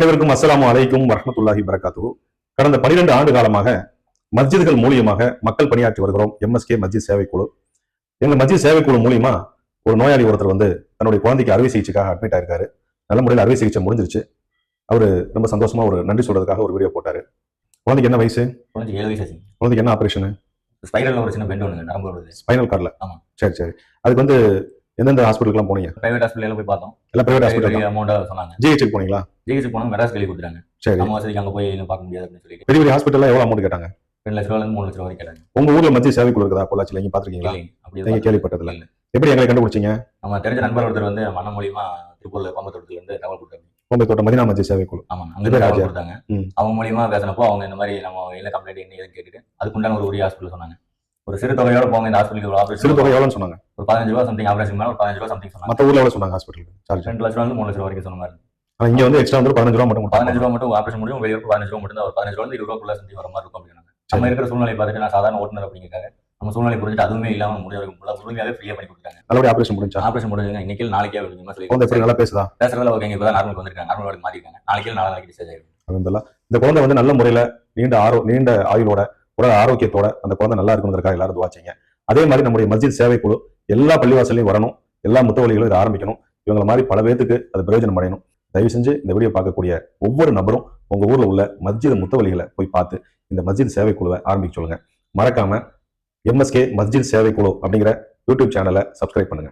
அனைவருக்கும் அஸ்ஸலாமு அலைக்கும் வரஹ்மத்துல்லாஹி வரகாத்து கடந்த பனிரெண்டு ஆண்டு காலமாக மஸ்ஜிதுகள் மூலியமாக மக்கள் பணியாற்றி வருகிறோம். எம்எஸ்கே மஸ்ஜித் சேவைக்குழு. எங்க மஸ்ஜித் சேவைக்குழு மூலியமா ஒரு நோயாளி ஒருத்தர் வந்து தன்னுடைய குழந்தைக்கு அறுவை சிகிச்சைக்காக அட்மிட் ஆயிருக்காரு. நல்ல முறையில் அறுவை சிகிச்சை முடிஞ்சிருச்சு. அவரு ரொம்ப சந்தோஷமா ஒரு நன்றி சொல்றதுக்காக ஒரு வீடியோ போட்டாரு. குழந்தைக்கு என்ன வயசு? குழந்தைக்கு ஏழு வயசு ஆச்சுங்க குழந்தைக்கு என்ன ஆபரேஷன் ஸ்பைரல்ல ஒரு சின்ன பெண்ட் ஒன்று நரம்பு வருது. ஸ்பைனல் கார்டில் ஆமா. சரி சரி. அதுக்கு வந்து எந்தெந்த ஹாஸ்பிட்டலுக்குலாம் போனீங்க? பிரைவேட் ஹாஸ்பிட்டல் போய் பார்த்தோம். எல்லாம் பிரைவேட் ஹாஸ்பிட்டல் அமௌண்ட்டாக சொன்னாங்க. ஜிஹெச்சுக்கு போனீங்களா? ஜிஹெச் போனோம். மெட்ராஸ் கல்வி கொடுத்துட்டாங்க. சரி. நம்ம வசதிக்கு அங்கே போய் பார்க்க முடியாது அப்படின்னு சொல்லிட்டு. பெரிய பெரிய ஹாஸ்பிட்டல்லாம் எவ்வளவு அமௌண்ட் கேட்டாங்க? ரெண்டு லட்ச மூணு லட்ச ரூபா வரைக்கும் கேட்டாங்க. உங்க ஊர்ல மத்திய சேவைக்குழு இருக்குதா பொள்ளாச்சியில் நீங்க பாத்திருக்கீங்களா? நீங்க இல்ல. எப்படி எங்களை கண்டுபிடிச்சீங்க? நம்ம தெரிஞ்ச நண்பர் ஒருத்தர் வந்து மன மூலியமா திருப்பூர்ல பம்பத்தோட்டத்துல இருந்து தகவல் கொடுத்தாங்க கோம்பை தோட்டம் மதினா மத்திய சேவைக்குழு ஆமா. அங்க. தகவல் கொடுத்தாங்க. அவங்க மூலியமா பேசினப்போ அவங்க இந்த மாதிரி நம்ம என்ன கம்ப்ளைண்ட் என்ன ஏதுன்னு கேட்டுட்டு அதுக்குண்டான ஒரு உரிய ஹாஸ்பிட்டல் சொன்னாங்க. ஒரு சிறு தொகையோட போங்க இந்த ஹாஸ்பிட்டலுக்கு சிறு ஆபரேஷன் தொகை எவ்வளவுன்னு சொன்னாங்க? ஒரு பதினஞ்சு ரூபா சம்திங் ஆபரேஷன் மேல ஒரு பதினஞ்சு ரூபா சம்திங் சொன்னாங்க. மத்த ஊர்ல எவ்வளவு சொன்னாங்க ஹாஸ்பிட்டலுக்கு சார்ஜ் ரெண்டு லட்ச ரூபா மூணு லட்ச ரூபா வரைக்கும் சொன்ன மாதிரி. இங்க வந்து எக்ஸ்ட்ரா வந்து பதினஞ்சு ரூபா மட்டும். பதினஞ்சு ரூபா மட்டும் ஆபரேஷன் முடியும் வெளியே பதினஞ்சு ரூபா மட்டும் ஒரு பதினஞ்சு ரூபா இருபது ரூபாக்குள்ள சம்திங் வர மாதிரி இருக்கும் அப்படின்னாங்க. நம்ம இருக்கிற சூழ்நிலை பார்த்துட்டு நான் சாதாரண ஓட்டுநர் அப்படிங்கிறக்காக நம்ம சூழ்நிலை புரிஞ்சுட்டு அதுவுமே இல்லாம முடிய வரைக்கும் முழுமையாவே ஃப்ரீயா பண்ணி கொடுத்தாங்க நல்லபடியா ஆபரேஷன் முடிஞ்சா ஆபரேஷன் முடிஞ்சுங்க இன்னைக்கு நாளைக்கே அப்படிங்கிற சொல்லி குழந்தை எப்படி நல்லா பேசுதா? பேசுறதுல ஓகே இப்போ தான் நார்மலுக்கு வந்திருக்காங்க. நார்மல் மாறிருக்காங்க. நாளைக்கு நாலு நாளைக்கு டிஸ்சார்ஜ் ஆயிடும். இந்த குழந்தை வந்து நல்ல முறையில நீண்ட ஆரோ நீண்ட ஆயுளோட உடல் ஆரோக்கியத்தோட அந்த குழந்தை நல்லா இருக்கணுங்கிறதுக்காக எல்லாரும் துவாச்சிங்க அதே மாதிரி நம்முடைய மஸ்ஜித் சேவைக்குழு எல்லா பள்ளிவாசலையும் வரணும். எல்லா முத்தவழிகளும் இதை ஆரம்பிக்கணும். இவங்கள மாதிரி பல பேர்த்துக்கு அது பிரயோஜனம் அடையணும். தயவு செஞ்சு இந்த வீடியோ பார்க்கக்கூடிய ஒவ்வொரு நபரும் உங்க ஊர்ல உள்ள மஸ்ஜித் முத்தவழிகளை போய் பார்த்து இந்த மஸ்ஜித் சேவைக்குழுவை ஆரம்பிக்க சொல்லுங்க. மறக்காம எம்எஸ்கே மஸ்ஜித் சேவைக்குழு அப்படிங்கிற யூடியூப் சேனலை சப்ஸ்கிரைப் பண்ணுங்க.